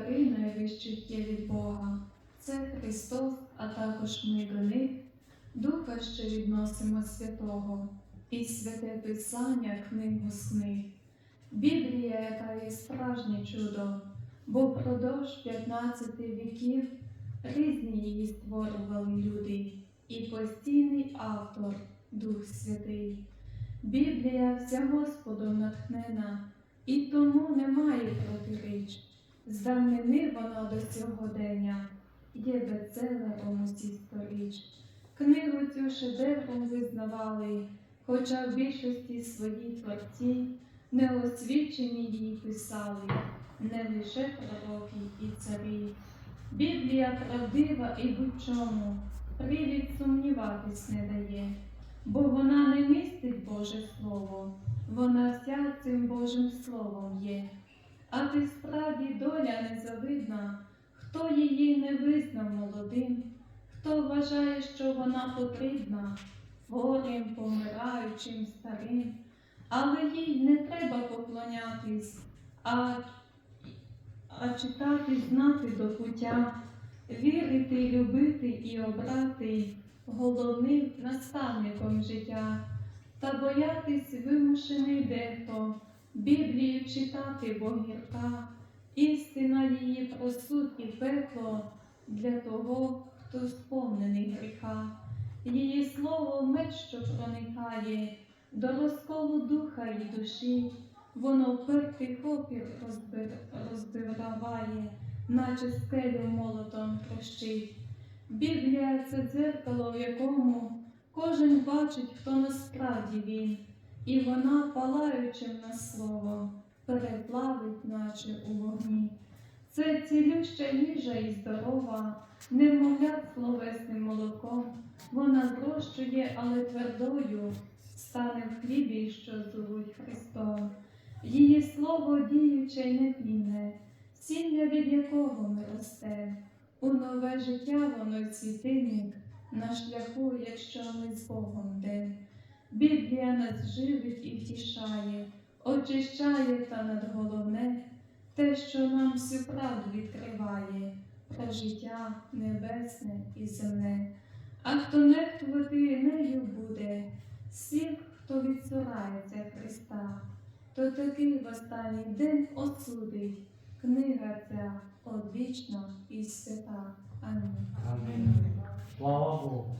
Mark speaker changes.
Speaker 1: найвищих є від Бога. Це Христос, а також ми до них, Духа, що відносимо святого, і святе Писання книгу книг. Біблія, яка є справжнє чудо, бо впродовж 15 віків різні її створювали люди, і постійний автор, Дух Святий. Біблія вся Господом натхнена, і тому немає протиріч. З давнини вона до сьогодення є бестселером усіх сторіч. Книгу цю шедевром визнавали, хоча в більшості своїй творці неосвічені її писали, не лише пророки і царі. Біблія правдива і будь-чому, привід сумніватись не дає, бо вона не містить Боже Слово, вона вся цим Божим Словом є. А ти справді доля незавидна, хто її не визнав молодим, хто вважає, що вона потрібна, хворим, помираючим, старим, але їй не треба поклонятись, а, а читати, знати до пуття, вірити, любити і обрати головним наставником життя, та боятись вимушений дехто. Біблію читати, бо гірка, істина її про суд і пекло для того, хто сповнений гріха. Її слово меч, що проникає до розколу духа і душі, воно впертий опір розбиває, наче скелю молотом трощить. Біблія це дзеркало, в якому кожен бачить, хто насправді він. І вона, палаючи в нас слово, переплавить, наче у вогні. Це цілюща їжа і здорова, немовлят словесним молоком. Вона зрощує, але твердою, стане в хлібі, що зовуть Христом. Її слово діюче й нетлінне, сім'я, від якого ми росте. У нове життя воно світильник на шляху, якщо ми з Богом день. Біблія нас живить і втішає, очищає та надголовне те, що нам всю правду відкриває про життя небесне і земне. А хто нехтувати нею буде, всіх, хто відсурається Христа, то такий в останній день осудить книга ця одвічна і свята. Амінь.
Speaker 2: Амінь. Слава Богу.